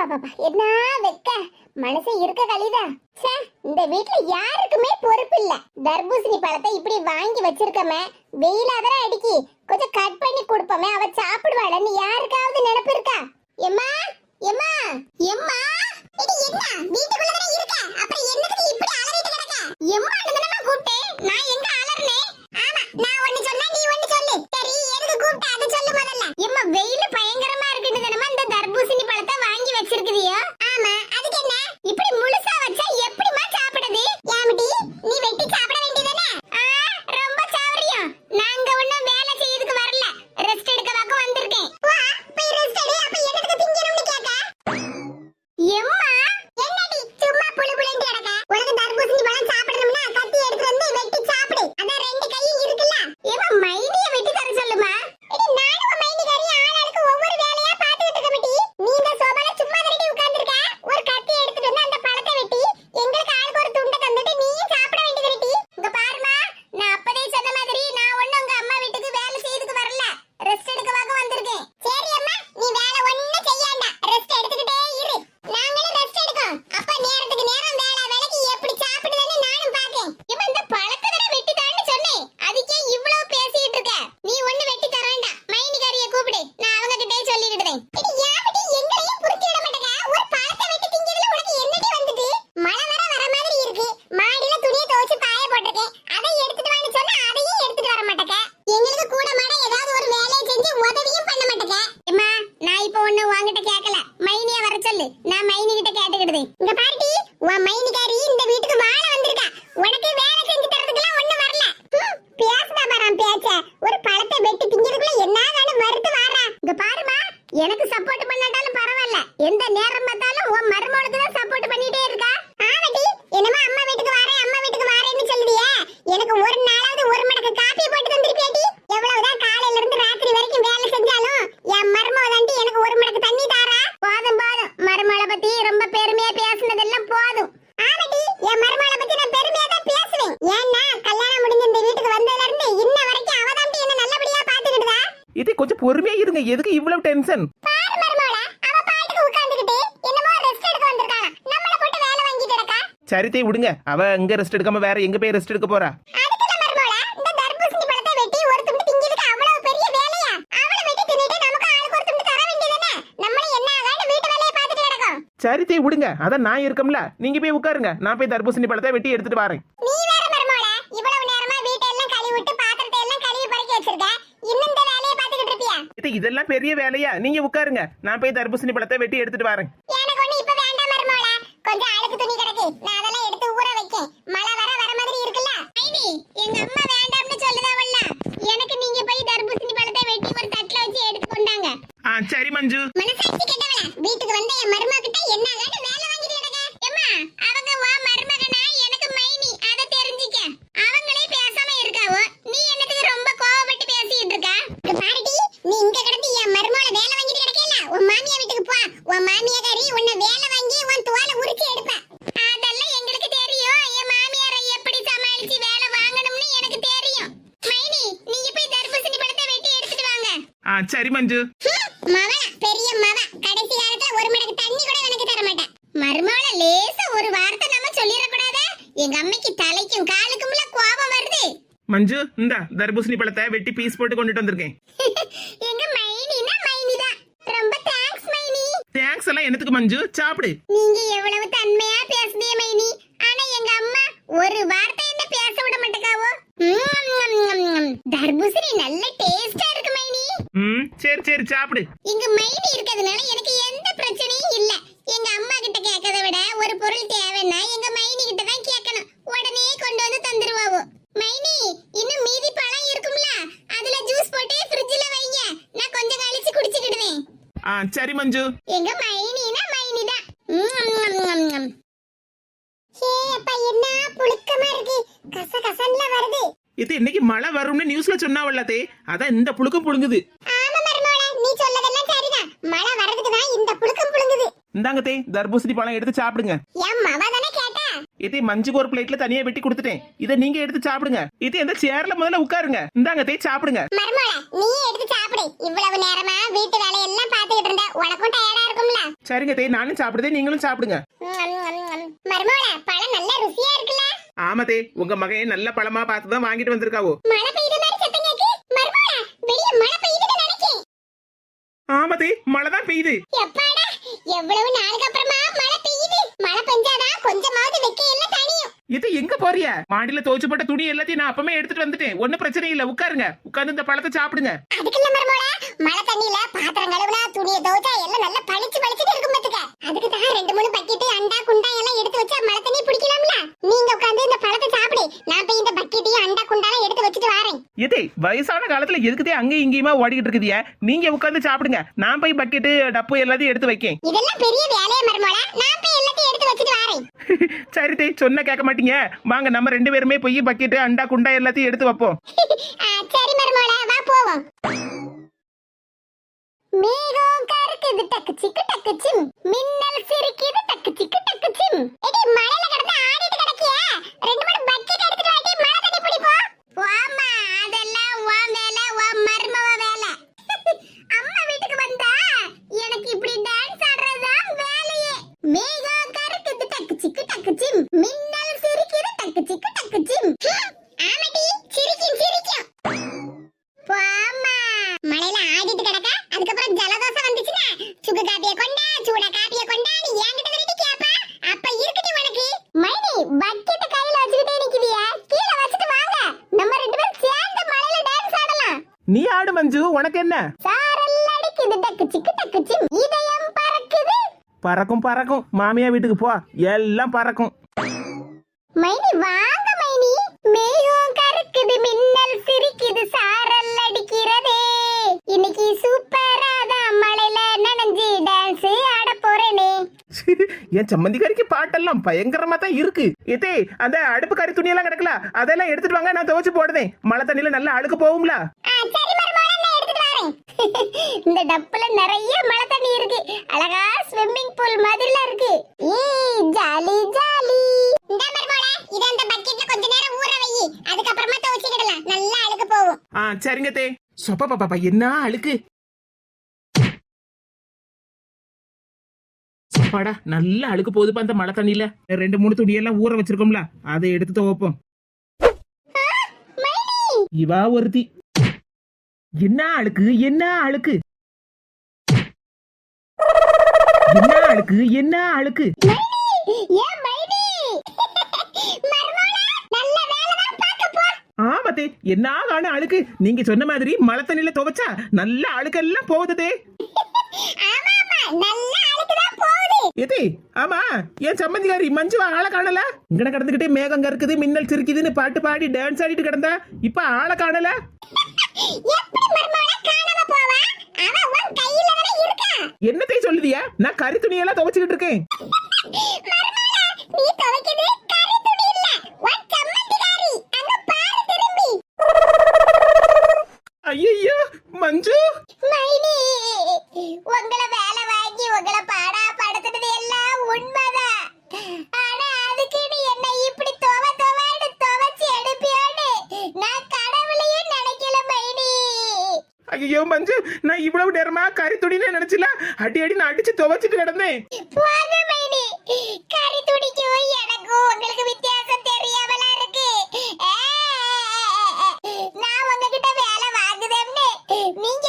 பாப்பா என்ன வெக்க? மனசு இருக்க கலிதா ச்சே இந்த வீட்ல யாருக்குமே பொறுப்பு இல்ல. தர்பூசணி பழத்தை இப்படி வாங்கி வச்சிருக்கமே. வெயிலாதர அடிக்கி. கொஞ்சம் கட் பண்ணி கொடுப்போமே. அவ சாப்பிடுவாளன்னு யாருக்காவது நினைப்பு இருக்கா? எம்மா? எம்மா? எம்மா? இது என்ன? வீட்டுக்குள்ள தானே இருக்க அப்புறம் என்னதுக்கு இப்படி அலறிட்டு கிடக்க எம்மா தானே கூப்பிட்டேன் நான் எங்க அலறனே ஆமா நான் ஒன்னு சொன்னா நீ ஒன்னு சொல்லு சரி எதுக்கு கூப்பிட்ட அதை சொல்லு முதல்ல எம்மா வெயில் பயங்கரமா இருக்குன்னு தானமா இந்த தர்பூசணி பழத்தை வாங்கி வச்சிருக்கிறியோ ஆமா அதுக்கு என்ன இப்படி முழுசா வச்சா எப்படிமா சாப்பிடுது ஏமிடி நீ வெட்டி சாப்பிட வேண்டியதானே ரொம்ப சாவரியம் நாங்க ஒண்ணும் வேலை செய்யறதுக்கு வரல ரெஸ்ட் எடுக்க வாக்க வந்திருக்கேன் வா போய் ரெஸ்ட் எடு அப்ப என்னத்துக்கு திங்கணும்னு கேக்க எம்மா என்னடி சும்மா புளு புளுன்னு கிடக்க உனக்கு தர்பூசணி பழம் சாப்பிடணும்னா கத்தி எடுத்து வந்து வெட்டி சாப்பிடு அதான் ரெண்டு கையும் இருக்குல்ல ஏமா மைனிய வெட்டி தர சொல்லுமா எடி நானும் மைனிகாரி ஆளாளுக்கு ஒவ்வொரு வேலையா பாத்துக்கிட்டு இருக்க மாட்டி நீ இந்த சோபால சும்மா தரடி உட்கார்ந்திருக்க ஒரு கத்தி எடுத்துட்டு வந்து அந்த பழத்தை வெட்டி எங்களுக்கு ஆளுக்கு ஒரு துண்டை தந்துட்டு நீயும் சாப்பிட வேண்டியது வெட்டி இங்க பாருமா நான் அப்பதே சொன்ன மாதிரி நான் ஒண்ணு உங்க அம்மா வீட்டுக்கு வேலை செய்யறதுக்கு வரல ரெஸ்ட் எடுக்கவாக வந்திருக்கேன் சரி அம்மா நீ வேலை ஒண்ணும் செய்யாண்டா ரெஸ்ட் எடுத்துக்கிட்டே இரு நாங்களும் ரெஸ்ட் எடுக்கோம் அப்ப நேரத்துக்கு நேரம் வேலை வேலைக்கு எப்படி சாப்பிடுதுன்னு நானும் பாக்கேன் இவன் இந்த பழத்தை தானே வெட்டி தரேன்னு சொன்னேன் அதுக்கே இவ்வளவு பேசிட்டு இருக்க நீ ஒண்ணு வெட்டி தர வேண்டாம் மைனிகாரிய கூப்பிடு நான் அவங்க கிட்டே சொல்லிக்கிடுவேன் இது யாபடி எங்களையும் புரிஞ்சு விட மாட்டேங்க ஒரு பழத்தை வெட்டி திங்கிறதுல உனக்கு என்னடி வந்தது மழை வர வர மாதிரி இருக்கு மாடியில துணியை துவைச்சு காய போட்டிருக்கேன் அதை எடுத்துட்டு வான்னு சொன்னா அதையும் எடுத்துட்டு வர மாட்டேங்க எங்களுக்கு கூட மாட ஏதாவது ஒரு வேலையை செஞ்சு உதவியும் பண்ண மாட்டேங்க அம்மா நான் இப்போ ஒண்ணு உன்கிட்ட கேட்கல மைனிய வர சொல்லு. நான் மைனி கிட்ட கேட்டுக்கிடுது இங்க பாட்டி உன் மைனிகாரி இந்த வீட்டுக்கு வாழ வந்திருக்கா. உனக்கு வேலை செஞ்சு தரதுக்குலாம் ஒண்ணு வரல. ஹம், பேசுதா பாராம் பேச்ச. ஒரு பழத்தை வெட்டி திங்கிறதுக்குள்ள என்ன வேணும் மறுத்து வாரா இங்க பாருமா எனக்கு சப்போர்ட் பண்ணாட்டாலும் பரவாயில்ல. எந்த நேரம் பார்த்தாலும் உன் மருமகளுக்கு தான் சப்போர்ட் பண்ணிட்டே இருக்கா ஆமாடி என்னமா அம்மா வீட்டுக்கு வரேன் அம்மா வீட்டுக்கு வரேன்னு சொல்லுவியே எனக்கு ஒரு நாளாவது ஒரு மடக்கு காப்பி போட்டு தந்திருப்பியாடி எவ்வளவுதான் காலையில இருந்து ராத்திரி வரைக்கும் வேலை செஞ்சாலும் என் மருமக தாண்டி எனக்கு ஒரு மடக்கு தண்ணி தாரா போதும் போதும் மருமகளை பத்தி ரொம்ப பெருமையா பேசுனதெல்லாம் போதும் ஆமாடி என் மருமகளை பத்தி நான் பெருமையா தான் பேசுவேன் ஏன்னா கல்யாணம் முடிஞ்ச இந்த வீட்டுக்கு வந்ததுல இருந்து இன்ன வரைக்கும் அவ தாண்டி என்ன நல்லபடியா பாத்துக்கிட்டுதா இது கொஞ்சம் பொறுமையா இருங்க. எதுக்கு இவ்வளவு டென்ஷன் சரித்தை விடுங்க. அவ இங்க ரெஸ்ட் எடுக்காம வேற எங்க போய் ரெஸ்ட் எடுக்க போறா? சரித்தை விடுங்க. அதான் நான் இருக்கம்ல. நீங்க போய் உட்காருங்க. நான் போய் தர்பூசணி பழத்தை வெட்டி எடுத்துட்டு வரேன் நீ வேற மருமகளா இவ்வளவு நேரமா வீட்டெல்லாம் கழுவி விட்டு பாத்திரத்தை எல்லாம் கழுவி பறக்கி வச்சிருக்க இன்னும் இந்த வேலையை பார்த்துக்கிட்டு இது இதெல்லாம் பெரிய வேலையா? நீங்க உட்காருங்க. நான் போய் தர்பூசணி பழத்தை வெட்டி எடுத்துட்டு வரேன். எனக்கு ஒண்ணு இப்ப வேண்டாம் மருமகளா. கொஞ்சம் அழுக்கு துணி கிடக்கு. நான் அதெல்லாம் எடுத்து ஊற வைக்கேன். மழை வர வர மாதிரி இருக்குல்ல? ஐனி எங்க அம்மா வேண்டாம்னு சொல்லுதாவல்ல எனக்கு நீங்க போய் தர்பூசணி பழத்தை வெட்டி ஒரு தட்டுல வச்சு எடுத்து கொண்டாங்க ஆ சரி மஞ்சு மனசாட்சி கெட்டவளா வீட்டுக்கு வந்த என் மருமக கிட்ட என்ன ஆகான்னு வேலை வாங்கிட்டு கிடக்க எம்மா அவங்க வா மருமகனா எனக்கு மைனி அத தெரிஞ்சிக்க அவங்களே பேசாம இருக்காவோ நீ என்னத்துக்கு ரொம்ப கோவப்பட்டு பேசிட்டு இருக்க இங்க பாருடி நீ இங்க கிடந்து என் மருமகளை வேலை வாங்கிட்டு கிடக்கல? உன் மாமியா வீட்டுக்கு போ. உன் மாமியாக்காரி உன்னை வேலை வாங்கி உன் துவால உரிச்சு எடுப்ப. அதெல்லாம் எங்களுக்கு தெரியும். என் மாமியாரை எப்படி சமாளிச்சு வேலை வாங்கணும்னு எனக்கு தெரியும். மைனி நீங்க போய் தர்பூசணி பழத்தை வெட்டி எடுத்துட்டு வாங்க. ஆ சரி மஞ்சு. மவ பெரிய மவ. கடைசி காலத்துல ஒரு மடக்கு தண்ணி கூட எனக்கு தர மாட்டேன் மருமவள லேசா ஒரு வார்த்தை நம்ம சொல்லிடக்கூடாதா. எங்க அம்மைக்கு தலைக்கும் காலுக்கும்ல கோபம் வருது. மஞ்சு இந்த தர்பூசணி பழத்தை வெட்டி பீஸ் போட்டு கொண்டுட்டு வந்திருக்கேன். எல்லாம் என்னத்துக்கு மஞ்சு? சாப்பிடு. நீங்க எவ்வளவு தன்மையா பேசுதே மைனி. ஆனா எங்க அம்மா ஒரு வார்த்தை என்ன பேச விட மாட்டேக்காவோ? தர்பூசணி நல்ல டேஸ்டா இருக்கு மைனி. ம் சரி சரி சாப்பிடு. இங்க மைனி இருக்கிறதுனால எனக்கு எந்த பிரச்சனையும் இல்ல. எங்க அம்மா கிட்ட கேட்கறத விட ஒரு பொருள் தேவைன்னா எங்க மைனி கிட்ட தான் கேட்கணும். உடனே கொண்டு வந்து தந்துருவாவோ. மைனி இன்னும் மீதி பழம் இருக்கும்ல? அதுல ஜூஸ் போட்டு ஃப்ரிட்ஜ்ல வைங்க. நான் கொஞ்சம் கழிச்சு குடிச்சுக்கிடுவேன். ஆ சரி மஞ்சு. எங்க மைனி தான் ஹே அப்பா என்ன புழுக்கமா இருக்கு கச கசன்ல வருது இது இன்னைக்கு மழை வரும்னு நியூஸ்ல சொன்னாவல்லதே அதான் இந்த புழுக்கம் புழுங்குது. மழை வர்றதுக்கு தான் இந்த புழுக்கம் புழுங்குது. இந்தாங்க தே தர்பூசணி பழம் எடுத்து சாப்பிடுங்க. என் மவ தானே கேட்டா? இதே மஞ்சுக்கு ஒரு பிளேட்ல தனியா வெட்டி கொடுத்துட்டேன். இதை நீங்க எடுத்து சாப்பிடுங்க. இது எந்த சேர்ல முதல்ல உட்காருங்க. இந்தாங்க தே சாப்பிடுங்க. மருமோள நீ எடுத்து சாப்பிடு. இவ்வளவு நேரமா வீட்டு பாத்துக்கிட்டு இருந்த உனக்கும் டயர்டா இருக்கும்ல? சரிங்க தே நானும் சாப்பிடுதே நீங்களும் சாப்பிடுங்க. மருமோள பழம் நல்ல ருசியா இருக்குல்ல? ஆமா தே உங்க மகன் நல்ல பழமா பார்த்து தான் வாங்கிட்டு வந்திருக்காவோ. மழை பெய்யுற மாதிரி சத்தம் கேக்கு? மருமோள வெளிய மழை பெய்யுதுன்னு நினைச்சேன். ஆமா தே மழை தான் பெய்யுது. எப்பாடா எவ்வளவு நாளுக்கு அப்புறமா மழை பெய்யுது? மழை பெஞ்சாதான் கொஞ்சமாவது வெக்க எல்லாம் தனியும் இது எங்க போறிய? மாடியில துவைச்சு போட்ட துணி எல்லாத்தையும் நான் அப்பமே எடுத்துட்டு வந்துட்டேன். ஒன்னும் பிரச்சனை இல்ல உட்காருங்க. உட்கார்ந்து இந்த பழத்தை சாப்பிடுங்க. அதுக்குள்ள மருமோள மழை தண்ணியில பாத்திரம் கழுவுனா துணியை துவைச்சா எல்லாம் நல்லா பளிச்சு பளிச்சுட்டு இருக்கும் பாத்துக்க அதுக்கு தான் ரெண்டு மூணு பக்கெட் அண்டா குண்டா எல்லாம் எடுத்து வச்சா மழை தண்ணி பிடிக்கலாம்ல நீங்க உட்கார்ந்து இந்த பழத்தை சாப்பிடு நான் போய் இந்த பக்கெட்டையும் அண்டா குண்டாலாம் எடுத்து வச்சுட்டு வரேன் இதே வயசான காலத்துல எதுக்குதே அங்கேயும் இங்கேயுமா ஓடிக்கிட்டு இருக்குதிய? நீங்க உட்கார்ந்து சாப்பிடுங்க. நான் போய் பக்கெட்டு டப்பு எல்லாத்தையும் எடுத்து வைக்கேன். இதெல்லாம் பெரிய வேலையா மருமோள நான் போய் எல்லாத்தையும் எடுத்து வச்சுட்டு வரேன். சரி தே சொன்ன கேட்க மாட்டீங்க. வாங்க நம்ம ரெண்டு பேருமே போய் பக்கெட்டு அண்டா குண்டா எல்லாத்தையும் எடுத்து வைப்போம். சரி மருமோள வா போவோம். மேகம் கருக்குது டக்கு சிக்கு டக்கு சிம். மின்னல் சிரிக்குது டக்கு சிக்கு டக்கு சிம் எடி மழையில கிடந்து ஆடிட்டு கிடக்கியா ரெண்டு மூணு பக்கெட் எடுத்துட்டு வாடி மழை தண்ணி பிடிப்போம் வாமா அதெல்லாம் உன் வேலை உன் மருமவ வேலை அம்மா வீட்டுக்கு வந்தா எனக்கு இப்படி டான்ஸ் ஆடுறதுதான் வேலையே மேகம் கருக்குது டக்கு சிக்கு டக்கு சிம். மின்னல் சிரிக்குது டக்கு சிக்கு டக்கு சிம். ஆமாடி சிரிக்கும் சிரிக்கும். போம்மா. மழையில ஆடிட்டு கிடக்க அதுக்கப்புறம் ஜலதோஷம் வந்துச்சுன்னா சுக்கு காப்பிய கொண்டா சூட காப்பிய கொண்டா நீ என்கிட்ட விட்டு கேப்பா. அப்ப இருக்குடி உனக்கு. மைனி பக்கெட் கையில வச்சுக்கிட்டே நிக்குதியா கீழ வச்சுட்டு வாங்க. நம்ம ரெண்டு பேரும் சேர்ந்து மழையில டான்ஸ் ஆடலாம். நீ ஆடு மஞ்சு உனக்கு என்ன? சாரல் அடிக்குது டக்கு சிக்கு டக்கு சிம். பறக்குது பறக்கும் பறக்கும். மாமியா வீட்டுக்கு போ. எல்லாம் பறக்கும். மைனி வாங்க மைனி. மேகம் கருக்குது மின்னல் சிரிக்குது சாரல் அடிக்கிறதே. இன்னைக்கு சூப்பரா தான் மழையில நனைஞ்சு டான்ஸ் ஆட போறேனே. என் சம்மந்திக்காரிக்கு பாட்டெல்லாம் பயங்கரமா தான் இருக்கு. ஏதே அந்த அடுப்பு கறி துணி எல்லாம் கிடக்கல அதெல்லாம் எடுத்துட்டு வாங்க நான் துவைச்சு போடுதேன் மழை தண்ணியில நல்லா அழுக்கு போகும்ல ஆ, சரி மருமகளே, நான் எடுத்துட்டு வரேன். இந்த டப்புல நிறைய மழை தண்ணி இருக்கு. அழகா ஸ்விம்மிங் பூல் மாதிரிலாம் இருக்கு. ஏய் ஜாலி ஜாலி. இந்த மருமகளே இத அந்த பக்கெட்ல கொஞ்ச நேரம் ஊற வை. அதுக்கப்புறமா துவைச்சிடலாம் நல்லா அழுக்கு போகும். ஆ சரிங்க தே. சொப்பா பாப்பா என்ன அழுக்கு? பாடா நல்ல அழுக்கு போகுதுப்பா அந்த மழை தண்ணியில. ரெண்டு மூணு துணியெல்லாம் ஊற வச்சிருக்கோம்ல. அதை எடுத்து துவைப்போம். இவா ஒருத்தி. என்ன அழுக்கு? என்ன அழுக்கு? என்ன அழுக்கு? என்ன அழுக்கு? ஆமாத்தே என்ன காணும் அழுக்கு? நீங்க சொன்ன மாதிரி மழை தண்ணியில துவைச்சா நல்ல அழுக்கெல்லாம் போகுதே. எதே ஆமா ஏன் சம்மந்திகாரி மஞ்சுவா ஆளை காணல? இங்கன கடந்துகிட்டே மேகம் கருக்குது மின்னல் சிரிக்குதுன்னு பாட்டு பாடி டான்ஸ் ஆடிட்டு கிடந்தா இப்ப ஆளை காணல? என்னத்தை சொல்லுதியா? நான் கறி துணியெல்லாம் துவைச்சுக்கிட்டு இருக்கேன். நீ துவைக்குது ஐயோ மஞ்சு நான் இவ்வளவு நேரமா கறி துணின்னு நினைச்சல அடி அடி நான் அடிச்சு துவைச்சிட்டு கிடந்தேன். கறி துணிக்கும் எனக்கும் உங்களுக்கு வித்தியாசம் தெரியாமலா இருக்கு. நான் உங்ககிட்ட வேலை வாங்குதேன்னு நீங்க